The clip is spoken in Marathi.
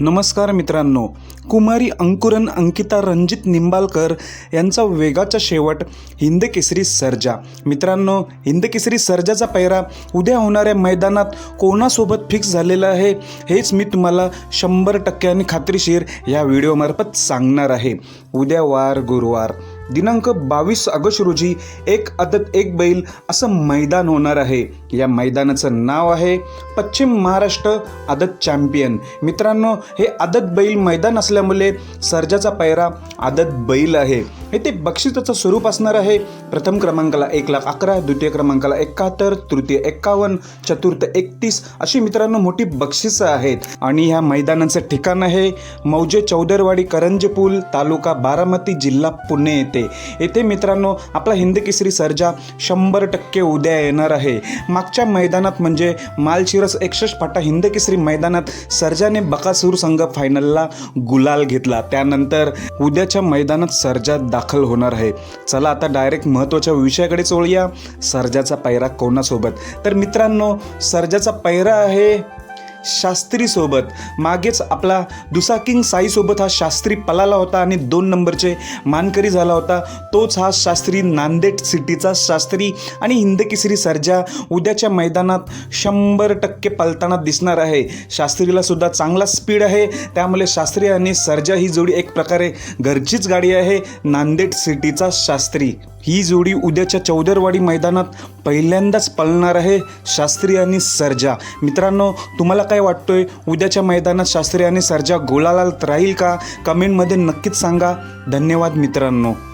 नमस्कार मित्रांनो. कुमारी अंकुरन अंकिता रणजित निंबालकर यांचा वेगाचा शेवट हिंद केसरी सर्जा. मित्रांनो हिंद केसरी सर्जाचा पैरा उद्या होणाऱ्या मैदानात कोणासोबत फिक्स झालेला आहे हेच मी तुम्हाला शंभर टक्क्यांनी खात्रीशीर या व्हिडिओमार्फत सांगणार आहे. उद्या वार गुरुवार. दिनांक बावीस ऑगस्ट रोजी एक आदत एक बैल असं मैदान होणार आहे. या मैदानाचं नाव आहे पश्चिम महाराष्ट्र आदत चॅम्पियन. मित्रांनो हे आदत बैल मैदान असल्यामुळे सर्जाचा पायरा आदत बैल आहे. येथे बक्षिसाचं स्वरूप असणार आहे. प्रथम क्रमांकाला एक लाख अकरा द्वितीय क्रमांकाला एकाहत्तर तृतीय एक्कावन्न चतुर्थ एकतीस अशी मित्रांनो मोठी बक्षिसं आहेत. आणि ह्या मैदानाचं ठिकाण आहे मौजे चौदरवाडी करंजे पूल तालुका बारामती जिल्हा पुणे येथे. येथे मित्रांनो आपला हिंद केसरी सर्जा शंभर टक्के उद्या येणार आहे. मागच्या मैदानात म्हणजे मालशिरस एकसष्ट फाटा हिंद केसरी मैदानात सर्जाने बकासूर संघ फायनलला गुलाल घेतला. त्यानंतर उद्याच्या मैदानात सर्जा दाखल होणार आहे. चला आता डायरेक्ट महत्त्वाच्या विषयाकडे चोळूया. सर्जाचा पैरा कोणासोबत? तर मित्रांनो सर्जाचा पैरा आहे शास्त्रीसोबत मागेच आपला दुसा किंग साईसोबत हा शास्त्री पलाला होता आणि दोन नंबरचे मानकरी झाला होता. तोच हा शास्त्री नांदेड सिटीचा शास्त्री आणि हिंदकेसरी सरजा सर्जा उद्याच्या मैदानात शंभर टक्के पलताना दिसणार आहे. शास्त्रीला सुद्धा चांगला स्पीड आहे. त्यामुळे शास्त्री आणि सर्जा ही जोडी एक प्रकारे घरचीच गाडी आहे. नांदेड सिटीचा शास्त्री. ही जोडी उद्याच्या चौदरवाडी मैदानात पहिल्यांदाच पळणार आहे शास्त्री आणि सर्जा. मित्रांनो तुम्हाला काय वाटतोय? उद्याच्या मैदानात शास्त्री आणि सर्जा गोलाला राहील का? कमेंटमध्ये नक्कीच सांगा. धन्यवाद मित्रांनो.